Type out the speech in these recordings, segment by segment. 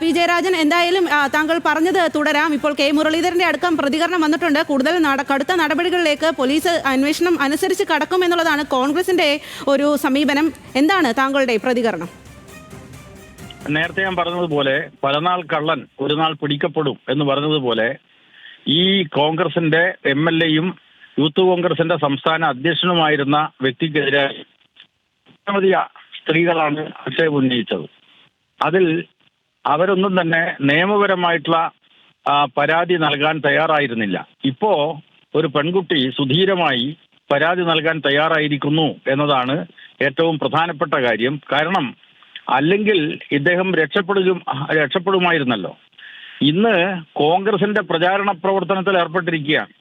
P. Jayarajan എന്തായാലും താങ്കൾ പറഞ്ഞത് തുടരാം. ഇപ്പോൾ കെ. മുരളീധരന്റെ അടക്കം പ്രതികരണം വന്നിട്ടുണ്ട്. കൂടുതൽ കടുത്ത നടപടികളിലേക്ക് പോലീസ് അന്വേഷണം അനുസരിച്ച് കടക്കും എന്നുള്ളതാണ് കോൺഗ്രസിന്റെ ഒരു സമീപനം. എന്താണ് താങ്കളുടെ പ്രതികരണം? നേരത്തെ ഞാൻ പറഞ്ഞതുപോലെ പലനാൾ കള്ളൻ ഒരു നാൾ പിടിക്കപ്പെടും എന്ന് പറഞ്ഞതുപോലെ ഈ കോൺഗ്രസിന്റെ എം എൽ എയും യൂത്ത് കോൺഗ്രസിന്റെ സംസ്ഥാന അധ്യക്ഷനുമായിരുന്ന വ്യക്തിക്കെതിരെ സ്ത്രീകളാണ് ആക്ഷേപം ഉന്നയിച്ചത്. അതിൽ അവരൊന്നും തന്നെ നിയമപരമായിട്ടുള്ള പരാതി നൽകാൻ തയ്യാറായിരുന്നില്ല. ഇപ്പോ ഒരു പെൺകുട്ടി സുധീരമായി പരാതി നൽകാൻ തയ്യാറായിരിക്കുന്നു എന്നതാണ് ഏറ്റവും പ്രധാനപ്പെട്ട കാര്യം. കാരണം അല്ലെങ്കിൽ ഇദ്ദേഹം രക്ഷപ്പെടുകയും രക്ഷപ്പെടുമായിരുന്നല്ലോ. ഇന്ന് കോൺഗ്രസിന്റെ പ്രചാരണ പ്രവർത്തനത്തിൽ ഏർപ്പെട്ടിരിക്കുകയാണ്.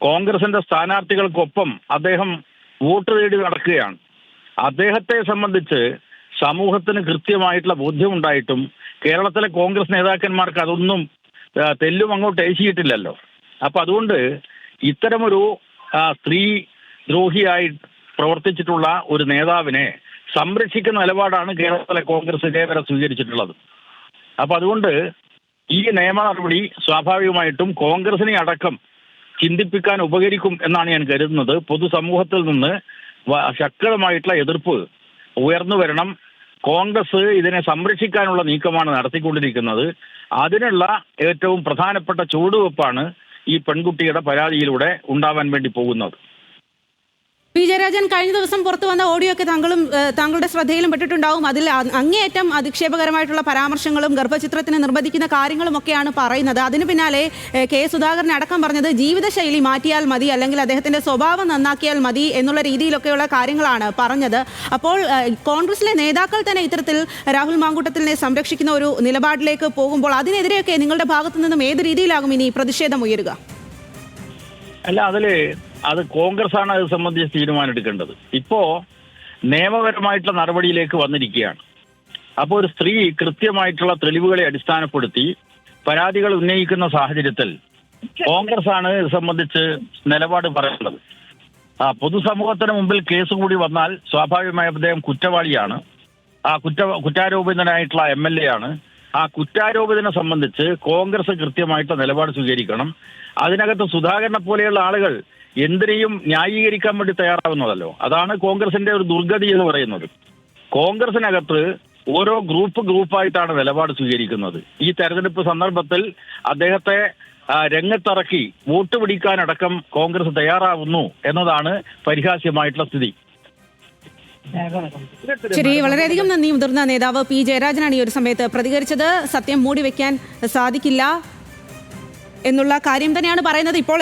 കോൺഗ്രസിന്റെ സ്ഥാനാർത്ഥികൾക്കൊപ്പം അദ്ദേഹം വോട്ട് തേടി നടക്കുകയാണ്. അദ്ദേഹത്തെ സംബന്ധിച്ച് സമൂഹത്തിന് കൃത്യമായിട്ടുള്ള ബോധ്യമുണ്ടായിട്ടും കേരളത്തിലെ കോൺഗ്രസ് നേതാക്കന്മാർക്ക് അതൊന്നും തെല്ലും അങ്ങോട്ട് ഏശിയിട്ടില്ലല്ലോ. അപ്പൊ അതുകൊണ്ട് ഇത്തരമൊരു സ്ത്രീ ദ്രോഹിയായി പ്രവർത്തിച്ചിട്ടുള്ള ഒരു നേതാവിനെ സംരക്ഷിക്കുന്ന നിലപാടാണ് കേരളത്തിലെ കോൺഗ്രസ് ഇതേവരെ സ്വീകരിച്ചിട്ടുള്ളത്. അപ്പൊ അതുകൊണ്ട് ഈ നിയമ നടപടി സ്വാഭാവികമായിട്ടും കോൺഗ്രസിനെ അടക്കം ചിന്തിപ്പിക്കാൻ ഉപകരിക്കും എന്നാണ് ഞാൻ കരുതുന്നത്. പൊതുസമൂഹത്തിൽ നിന്ന് ശക്തമായിട്ടുള്ള എതിർപ്പ് ഉയർന്നു വരണം. കോൺഗ്രസ് ഇതിനെ സംരക്ഷിക്കാനുള്ള നീക്കമാണ് നടത്തിക്കൊണ്ടിരിക്കുന്നത്. അതിനുള്ള ഏറ്റവും പ്രധാനപ്പെട്ട ചുവടുവെപ്പാണ് ഈ പെൺകുട്ടിയുടെ പരാതിയിലൂടെ ഉണ്ടാവാൻ വേണ്ടി പോകുന്നത്. പി ജയരാജൻ കഴിഞ്ഞ ദിവസം പുറത്തു വന്ന ഓഡിയോ ഒക്കെ താങ്കളും താങ്കളുടെ ശ്രദ്ധയിലും പെട്ടിട്ടുണ്ടാവും. അതിൽ അങ്ങേയറ്റം അധിക്ഷേപകരമായിട്ടുള്ള പരാമർശങ്ങളും ഗർഭചിത്രത്തിന് നിർബന്ധിക്കുന്ന കാര്യങ്ങളും ഒക്കെയാണ് പറയുന്നത്. അതിന് പിന്നാലെ കെ സുധാകരൻ അടക്കം പറഞ്ഞത് ജീവിതശൈലി മാറ്റിയാൽ മതി അല്ലെങ്കിൽ അദ്ദേഹത്തിന്റെ സ്വഭാവം നന്നാക്കിയാൽ മതി എന്നുള്ള രീതിയിലൊക്കെയുള്ള കാര്യങ്ങളാണ് പറഞ്ഞത്. അപ്പോൾ കോൺഗ്രസിലെ നേതാക്കൾ തന്നെ ഇത്തരത്തിൽ രാഹുൽ മാങ്കൂട്ടത്തിനെ സംരക്ഷിക്കുന്ന ഒരു നിലപാടിലേക്ക് പോകുമ്പോൾ അതിനെതിരെയൊക്കെ നിങ്ങളുടെ ഭാഗത്തു നിന്നും ഏത് രീതിയിലാകും ഇനി പ്രതിഷേധം ഉയരുക? അല്ല അതിൽ അത് കോൺഗ്രസ് ആണ് അത് സംബന്ധിച്ച് തീരുമാനം എടുക്കേണ്ടത് ഇപ്പോ നിയമപരമായിട്ടുള്ള നടപടിയിലേക്ക് വന്നിരിക്കുകയാണ്. അപ്പോൾ ഒരു സ്ത്രീ കൃത്യമായിട്ടുള്ള തെളിവുകളെ അടിസ്ഥാനപ്പെടുത്തി പരാതികൾ ഉന്നയിക്കുന്ന സാഹചര്യത്തിൽ കോൺഗ്രസ് ആണ് ഇത് സംബന്ധിച്ച് നിലപാട് പറയേണ്ടത് ആ പൊതുസമൂഹത്തിന് മുമ്പിൽ കേസ് കൂടി വന്നാൽ സ്വാഭാവികമായി അദ്ദേഹം കുറ്റവാളിയാണ്. ആ കുറ്റ കുറ്റാരോപിതനായിട്ടുള്ള എം എൽ എ ആണ്. ആ കുറ്റാരോപിതനെ സംബന്ധിച്ച് കോൺഗ്രസ് കൃത്യമായിട്ട് നിലപാട് സ്വീകരിക്കണം. അതിനകത്ത് സുധാകരനെ പോലെയുള്ള ആളുകൾ എന്തിനേയും ന്യായീകരിക്കാൻ വേണ്ടി തയ്യാറാവുന്നതല്ലോ. അതാണ് കോൺഗ്രസിന്റെ ഒരു ദുർഗതി എന്ന് പറയുന്നത്. കോൺഗ്രസിനകത്ത് ഓരോ ഗ്രൂപ്പ് ഗ്രൂപ്പായിട്ടാണ് നിലപാട് സ്വീകരിക്കുന്നത്. ഈ തെരഞ്ഞെടുപ്പ് സന്ദർഭത്തിൽ അദ്ദേഹത്തെ രംഗത്തിറക്കി വോട്ട് പിടിക്കാനടക്കം കോൺഗ്രസ് തയ്യാറാവുന്നു എന്നതാണ് പരിഹാസ്യമായിട്ടുള്ള സ്ഥിതി. ശരി വളരെയധികം നന്ദി മുതിർന്ന നേതാവ് പി ജയരാജനാണ് ഈ ഒരു സമയത്ത് പ്രതികരിച്ചത്. സത്യം മൂടിവെക്കാൻ സാധിക്കില്ല എന്നുള്ള കാര്യം തന്നെയാണ് പറയുന്നത് ഇപ്പോൾ.